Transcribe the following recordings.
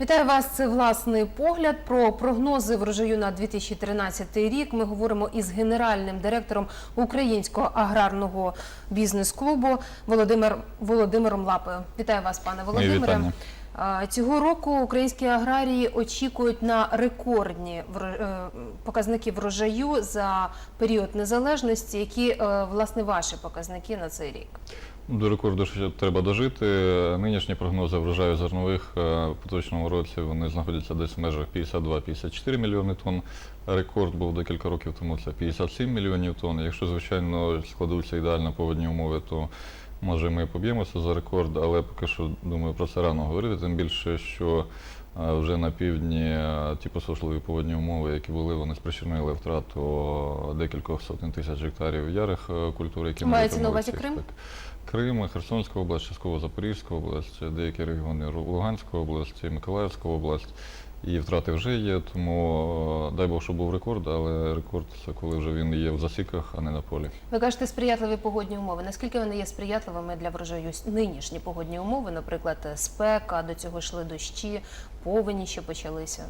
Вітаю вас. Це власний погляд про прогнози врожаю на 2013 рік. Ми говоримо із генеральним директором Українського аграрного бізнес-клубу Володимир Володимиром Лапою. Вітаю вас, пане Володимире. Цього року українські аграрії очікують на рекордні е, показники врожаю за період незалежності. Які е, власне ваші показники на цей рік? До рекорду ще треба дожити. Нинішні прогнози врожаю зернових е, в поточному році вони знаходяться десь в межах 52-54 мільйони тонн. Рекорд був декілька років тому це 57 мільйонів тонн. Якщо, звичайно, складуться ідеально погодні умови, то може ми поб'ємося за рекорд, але поки що думаю про це рано говорити. Тим більше, що е, вже на півдні е, ті посушливі погодні умови, які були, вони спричинили втрату декількох сотень тисяч гектарів ярих культур, які Мається на увазі Крим? так. Крим, Херсонська область, частково Запорізька область, деякі регіони Луганської області, Миколаївська область. І втрати вже є, тому е, дай Бог, щоб був рекорд, але рекорд це коли вже він є в засіках, а не на полі. Ви кажете, сприятливі погодні умови. Наскільки вони є сприятливими для врожаю нинішні погодні умови, наприклад, спека, до цього йшли дощі, повені ще почалися.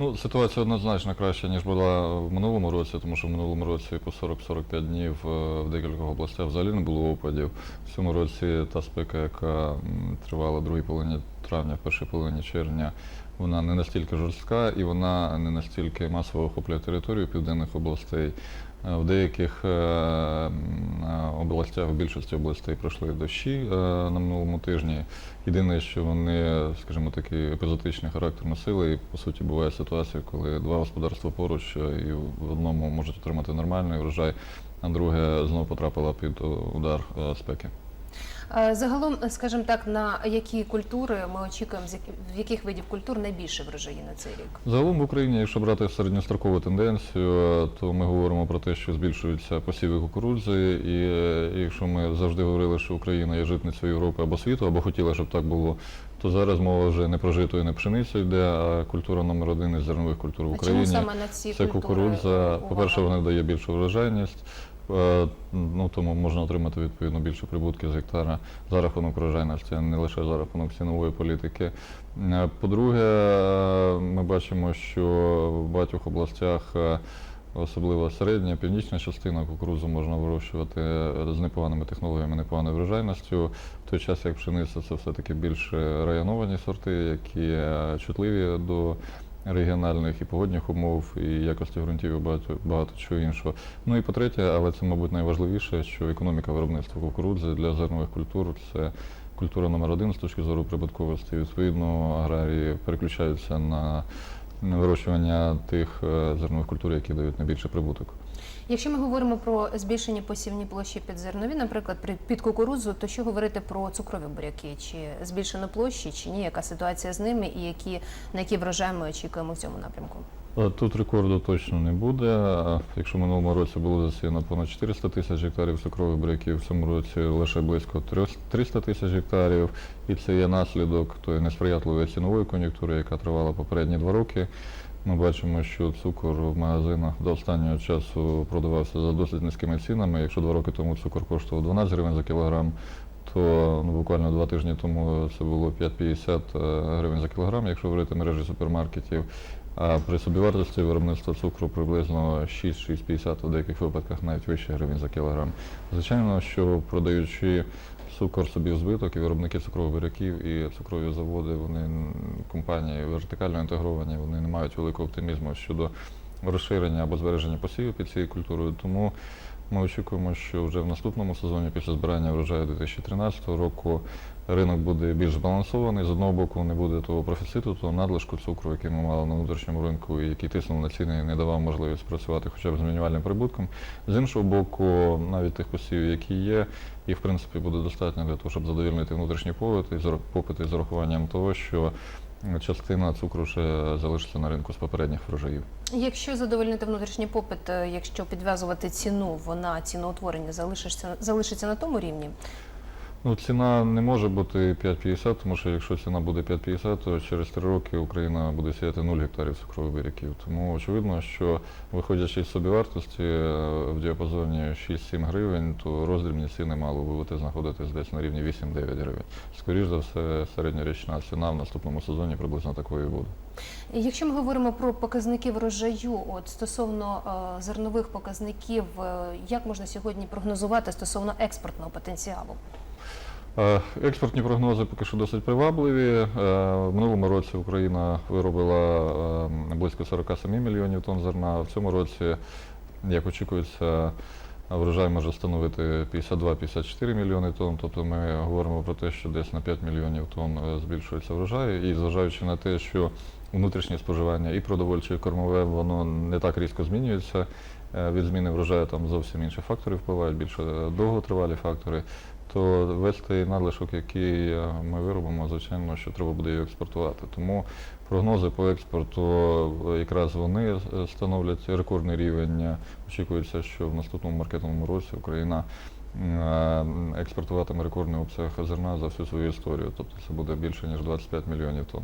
Ну, ситуація однозначно краща, ніж була в минулому році, тому що в минулому році по 40-45 днів е, в декількох областях взагалі не було опадів. В цьому році та спека, яка тривала другій половині травня, в першій половині червня, вона не настільки жорстка і вона не настільки масово охоплює територію південних областей. Е, В деяких е, областях, в більшості областей пройшли дощі е, на минулому тижні. Єдине, що вони, скажімо, такий епізодичний характер носили, і по суті буває ситуація, коли два господарства поруч і в одному можуть отримати нормальний врожай, а друге знову потрапило під удар спеки. Е, Загалом, скажімо так, на які культури ми очікуємо, в яких видів культур найбільше врожаї на цей рік? Загалом в Україні, якщо брати середньострокову тенденцію, е, то ми говоримо про те, що збільшуються посіви кукурудзи, і е, якщо ми завжди говорили, що Україна є житницею Європи або світу, або хотіла, щоб так було, то зараз мова вже не про жито і не пшеницю йде, а культура номер один із зернових культур в А чому саме на ці Це культури? кукурудза. По-перше, вона дає більшу врожайність. Е, Ну, тому можна отримати відповідно більше прибутки з гектара за рахунок врожайності, а не лише за рахунок цінової політики. Е, По-друге, е, ми бачимо, що в багатьох областях, особливо середня, північна частина кукурудзу можна вирощувати з непоганими технологіями, непоганою врожайністю. В той час, як пшениця, це все-таки більш районовані сорти, які чутливі до регіональних і погодних умов, і якості ґрунтів, і багато, багато чого іншого. Ну і по-третє, але це, мабуть, найважливіше, що економіка виробництва кукурудзи для зернових культур це культура номер один з точки зору прибутковості. Відповідно, аграрії переключаються на вирощування тих е, зернових культур, які дають найбільший прибуток. Якщо ми говоримо про збільшені посівні площі під зернові, наприклад, при- під кукурудзу, то що говорити про цукрові буряки? Чи збільшено площі, чи ні? Яка ситуація з ними і які, на які врожай ми очікуємо в цьому напрямку? Е, Тут рекорду точно не буде. Якщо в минулому році було засіяно понад 400 тисяч гектарів цукрових буряків, в цьому році лише близько 300 тисяч гектарів. І це є наслідок тої несприятливої цінової кон'юнктури, яка тривала попередні два роки. Ми бачимо, що цукор в магазинах до останнього часу продавався за досить низькими цінами. Якщо два роки тому цукор коштував 12 гривень за кілограм, то ну, буквально два тижні тому це було 5,50 е, гривень за кілограм, якщо говорити мережі супермаркетів. А при собівартості виробництва цукру приблизно 6-6,50, в деяких випадках навіть вище гривень за кілограм. Звичайно, що продаючи цукор собі в збиток, і виробники цукрових буряків, і цукрові заводи, вони компанії вертикально інтегровані, вони не мають великого оптимізму щодо розширення або збереження посівів під цією культурою. Тому ми очікуємо, що вже в наступному сезоні, після збирання врожаю 2013 року, ринок буде більш збалансований. З одного боку, не буде того профіциту, того надлишку цукру, який ми мали на внутрішньому ринку, і який тиснув на ціни і не давав можливість працювати хоча б з мінімальним прибутком. З іншого боку, навіть тих посівів, які є, їх в принципі буде достатньо для того, щоб задовільнити внутрішній попит і з- урахуванням того, що частина цукру ще залишиться на ринку з попередніх врожаїв. Якщо задовольнити внутрішній попит, е, якщо підв'язувати ціну, вона ціноутворення залишиться залишиться на тому рівні. Ну, ціна не може бути 5,50, тому що якщо ціна буде 5,50, то через 3 роки Україна буде сіяти 0 гектарів цукрових буряків. Тому очевидно, що виходячи з собівартості е, в діапазоні 6-7 гривень, то роздрібні ціни мали би бути знаходитись десь на рівні 8-9 гривень. Скоріше за все, середньорічна ціна в наступному сезоні приблизно такою буде. Якщо ми говоримо про показники врожаю, от стосовно е, зернових показників, е, як можна сьогодні прогнозувати стосовно експортного потенціалу? Е, Експортні прогнози поки що досить привабливі. Е, В минулому році Україна виробила е, близько 47 мільйонів тонн зерна. В цьому році, як очікується, врожай може становити 52-54 мільйони тонн. Тобто ми говоримо про те, що десь на 5 мільйонів тонн збільшується врожай. І зважаючи на те, що внутрішнє споживання і продовольче, і кормове, воно не так різко змінюється. Від зміни врожаю там зовсім інші фактори впливають, більше довготривалі фактори то весь той надлишок, який е, ми виробимо, звичайно, що треба буде його експортувати. Тому прогнози по експорту е, якраз вони е, становлять рекордний рівень. Очікується, що в наступному маркетному році Україна експортуватиме рекордний обсяг зерна за всю свою історію. Тобто це буде більше ніж 25 мільйонів тонн.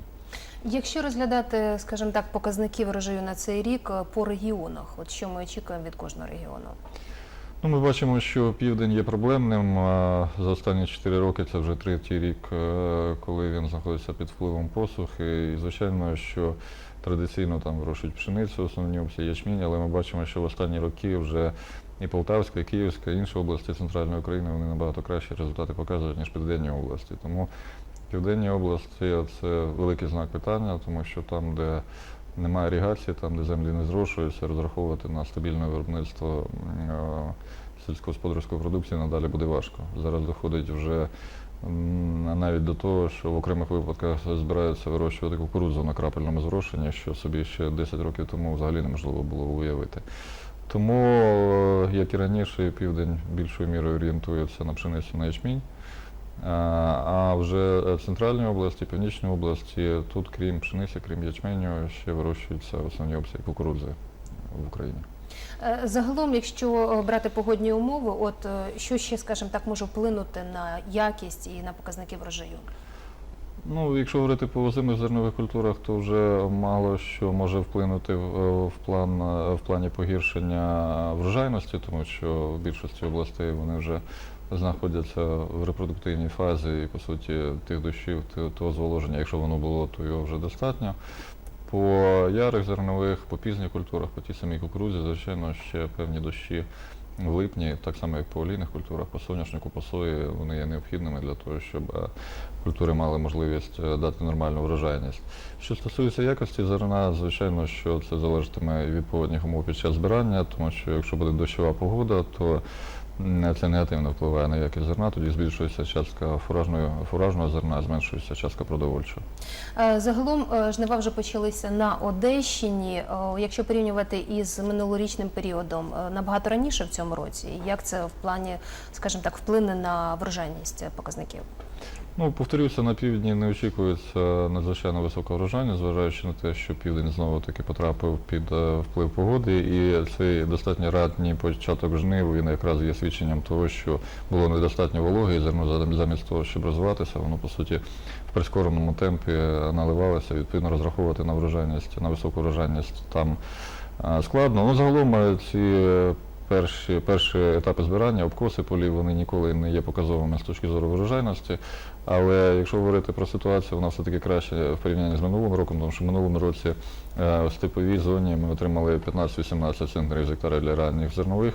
Якщо розглядати, скажімо так, показники врожаю на цей рік по регіонах, от що ми очікуємо від кожного регіону? Ну, ми бачимо, що південь є проблемним. За останні 4 роки це вже третій рік, е, коли він знаходиться під впливом посухи. І звичайно, що традиційно там вирощують пшеницю, основні опції ячмінь, але ми бачимо, що в останні роки вже і Полтавська, і Київська, і інші області центральної України вони набагато кращі результати показують, ніж південні області. Тому південні області це великий знак питання, тому що там, де немає іригації, там, де землі не зрошуються, розраховувати на стабільне виробництво е, сільськогосподарської продукції надалі буде важко. Зараз доходить вже навіть до того, що в окремих випадках збираються вирощувати кукурудзу на крапельному зрошенні, що собі ще 10 років тому взагалі неможливо було уявити. Тому, е, як і раніше, південь більшою мірою орієнтується на пшеницю на ячмінь. А, А вже в центральній області, північній області, тут, крім пшениці, крім ячменю, ще вирощуються основні обсяги кукурудзи в Україні. Е, Загалом, якщо е, брати погодні умови, от е, що ще, скажімо так, може вплинути на якість і на показники врожаю? Ну, якщо говорити по озимих зернових культурах, то вже мало що може вплинути в план в плані погіршення врожайності, тому що в більшості областей вони вже знаходяться в репродуктивній фазі і по суті тих дощів, того зволоження, якщо воно було, то його вже достатньо. По ярих зернових, по пізніх культурах, по тій самій кукурудзі, звичайно, ще певні дощі в липні, так само як по олійних культурах, по соняшнику, по сої, вони є необхідними для того, щоб е, культури мали можливість е, дати нормальну врожайність. Що стосується якості зерна, звичайно, що це залежатиме від погодних умов під час збирання, тому що якщо буде дощова погода, то це негативно впливає на якість зерна, тоді збільшується частка фуражної, фуражного зерна, зменшується частка продовольчого. Е, Загалом е, жнива вже почалися на Одещині. Е, Якщо порівнювати із минулорічним періодом, набагато раніше в цьому році, як це в плані, скажімо так, вплине на врожайність показників? Ну, повторюся, на півдні не очікується надзвичайно висока врожайність, зважаючи на те, що південь знову таки потрапив під е, вплив погоди, і цей достатньо ранній початок жнив він якраз є свідченням того, що було недостатньо вологи, і зерно замість того, щоб розвиватися, воно по суті в прискореному темпі е, наливалося. Відповідно, розраховувати на врожайність, на високу врожайність там е, складно. Ну, загалом ці перші, перші етапи збирання, обкоси полів, вони ніколи не є показовими з точки зору врожайності. Але якщо говорити про ситуацію, вона все-таки краще в порівнянні з минулим роком, тому що в минулому році е, в степовій зоні ми отримали 15-18 центнерів з гектара для ранніх зернових.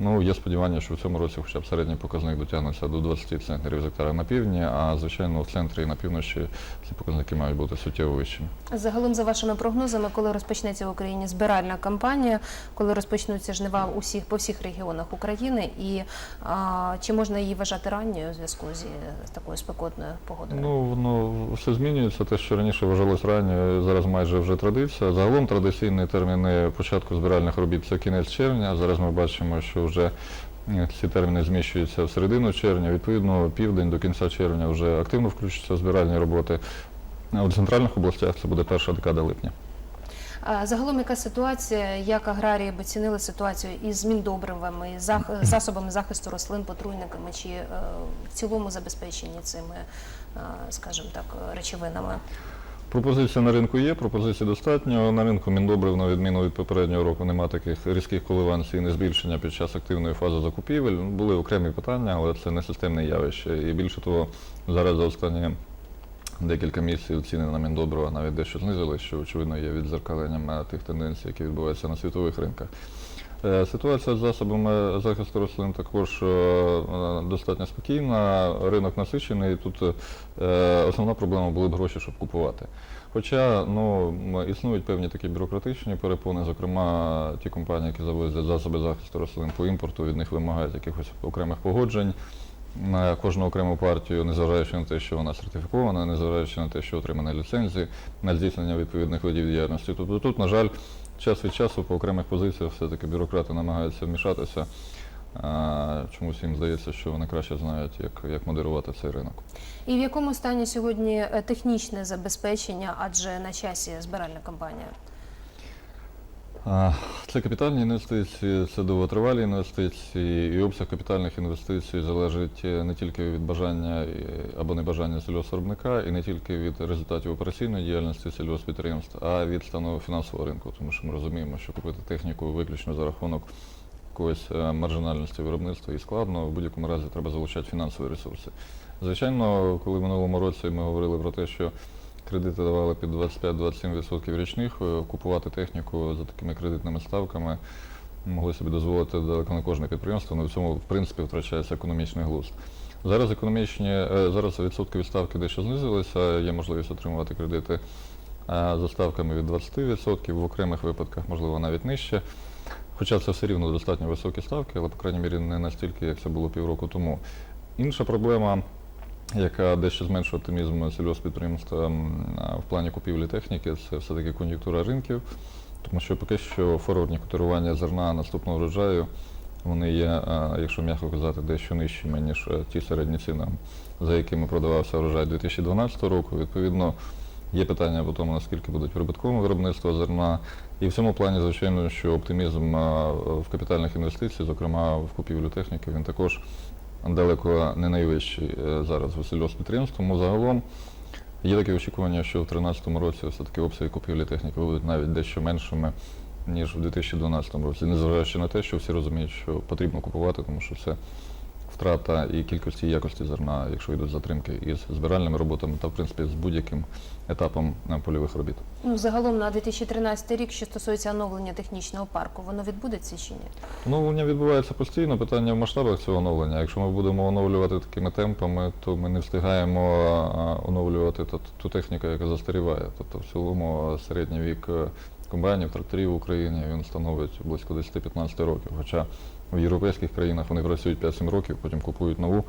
Ну, є сподівання, що в цьому році хоча б середній показник дотягнеться до 20 центнерів з гектара на півдні, а звичайно в центрі і на півночі ці показники мають бути суттєво вищими. Загалом, за вашими прогнозами, коли розпочнеться в Україні збиральна кампанія, коли розпочнуться жнива усіх по всіх регіонах України, і а, чи можна її вважати ранньою у зв'язку з такою спекотною погодою? Ну, воно все змінюється. Те, що раніше вважалось ранньо, зараз майже вже традиція. Загалом традиційні терміни початку збиральних робіт це кінець червня. Зараз ми бачимо, що вже е, ці терміни зміщуються в середину червня. Відповідно, південь до кінця червня вже активно включаться збиральні роботи. У центральних областях це буде перша декада липня. Загалом, яка ситуація, як аграрії б оцінили ситуацію із міндобривами, із зах- засобами захисту рослин, потруйниками, чи е, в цілому забезпечені цими, е, скажімо так, речовинами? Пропозиція на ринку є, пропозицій достатньо. На ринку міндобрив, на відміну від попереднього року, немає таких різких коливань і не збільшення під час активної фази закупівель. Ну, Були окремі питання, але це не системне явище. І більше того, зараз за останні декілька місяців ціни на міндобрива навіть дещо знизились, що очевидно є відзеркаленням тих тенденцій, які відбуваються на світових ринках. Е, Ситуація з засобами захисту рослин також е, е, достатньо спокійна. Ринок насичений. Тут е, основна проблема були б гроші, щоб купувати. Хоча ну, існують певні такі бюрократичні перепони, зокрема ті компанії, які завозять засоби захисту рослин по імпорту, від них вимагають якихось окремих погоджень на кожну окрему партію, незважаючи на те, що вона сертифікована, незважаючи на те, що отримана ліцензії на здійснення відповідних видів діяльності. Тобто тут, на жаль, час від часу по окремих позиціях все-таки бюрократи намагаються вмішатися. Чомусь їм здається, що вони краще знають, як, як модерувати цей ринок. І в якому стані сьогодні е, технічне забезпечення, адже на часі збиральна кампанія? Це капітальні інвестиції, це довготривалі інвестиції, і обсяг капітальних інвестицій залежить е, не тільки від бажання е, або небажання сільгоспвиробника, і не тільки від результатів операційної діяльності сільгоспідприємств, а від стану фінансового ринку, тому що ми розуміємо, що купити техніку виключно за рахунок якоїсь е, маржинальності виробництва і складно, в будь-якому разі треба залучати фінансові ресурси. Звичайно, коли в минулому році ми говорили про те, що кредити давали під 25-27% річних, е, купувати техніку за такими кредитними ставками могли собі дозволити далеко не кожне підприємство, але в цьому в принципі втрачається економічний глузд. Зараз економічні е, зараз відсотки відставки дещо знизилися, є можливість отримувати кредити е, за ставками від 20%, в окремих випадках, можливо, навіть нижче. Хоча це все рівно достатньо високі ставки, але, по крайній мірі, не настільки, як це було півроку тому. Інша проблема, яка дещо зменшує оптимізм сільгоспідприємства м, в плані купівлі техніки, це все-таки кон'юнктура ринків, тому що поки що форвардні котирування зерна наступного врожаю, вони є, якщо м'яко казати, дещо нижчими, ніж е, ті середні ціни, за якими продавався врожай 2012 року. Відповідно, Є питання по тому, наскільки будуть прибутковими виробництва зерна. І в цьому плані, звичайно, що оптимізм в капітальних інвестицій, зокрема в купівлю техніки, він також далеко не найвищий е, зараз в сільгоспідприємств. Тому загалом є таке очікування, що в 2013 році все-таки обсяги купівлі техніки будуть навіть дещо меншими, ніж в 2012 році, незважаючи на те, що всі розуміють, що потрібно купувати, тому що це втрата і кількості і якості зерна, якщо йдуть затримки із збиральними роботами та в принципі з будь-яким етапом е, польових робіт. Ну, загалом на 2013 рік, що стосується оновлення технічного парку, воно відбудеться чи ні? Оновлення відбувається постійно. Питання в масштабах цього оновлення. Якщо ми будемо оновлювати такими темпами, то ми не встигаємо оновлювати ту, техніку, яка застаріває. Тобто в цілому середній вік е, комбайнів, тракторів в Україні він становить близько 10-15 років. Хоча в європейських країнах вони працюють 5-7 років, потім купують нову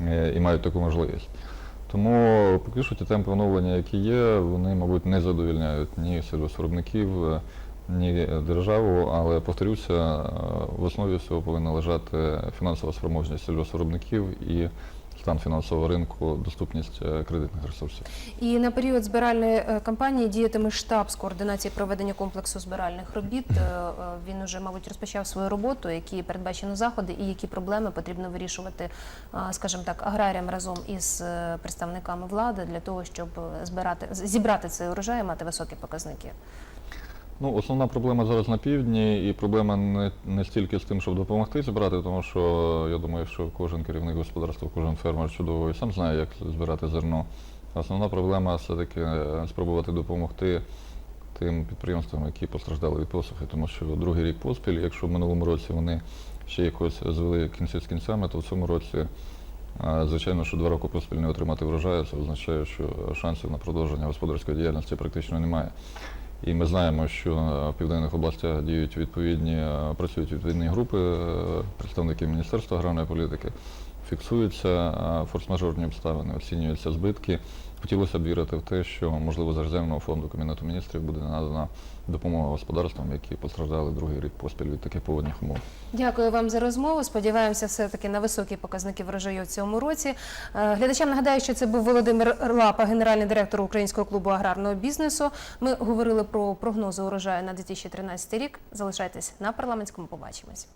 е, і мають таку можливість. Тому поки що ті темпи оновлення, які є, вони, мабуть, не задовільняють ні сільгоспвиробників, е, ні державу, але повторюся, е, в основі всього повинна лежати фінансова спроможність сільгоспвиробників і стан фінансового ринку, доступність е, кредитних ресурсів. І на період збиральної е, кампанії діятиме штаб з координації проведення комплексу збиральних робіт. Е, Він уже, мабуть, розпочав свою роботу, які передбачено заходи і які проблеми потрібно вирішувати, скажімо так, аграріям разом із представниками влади для того, щоб збирати зібрати цей урожай і мати високі показники. Ну, основна проблема зараз на півдні, і проблема не, не стільки з тим, щоб допомогти зібрати, тому що я думаю, що кожен керівник господарства, кожен фермер чудово і сам знає, як збирати зерно. Основна проблема все-таки е, спробувати допомогти тим підприємствам, які постраждали від посухи, тому що другий рік поспіль, якщо в минулому році вони ще якось звели кінці з кінцями, то в цьому році, е, звичайно, що два роки поспіль не отримати врожаю, це означає, що шансів на продовження господарської діяльності практично немає. І ми знаємо, що е, в південних областях діють відповідні, е, працюють відповідні групи представники представників Міністерства аграрної політики, фіксуються форс-мажорні обставини, оцінюються збитки. Хотілося б вірити в те, що можливо з резервного фонду Кабінету міністрів буде надана допомога господарствам, які постраждали другий рік поспіль від таких погодних умов. Дякую вам за розмову. Сподіваємося, все таки на високі показники врожаю в цьому році. Е, Глядачам нагадаю, що це був Володимир Лапа, генеральний директор Українського клубу аграрного бізнесу. Ми говорили про прогнози урожаю на 2013 рік. Залишайтесь на парламентському. Побачимось.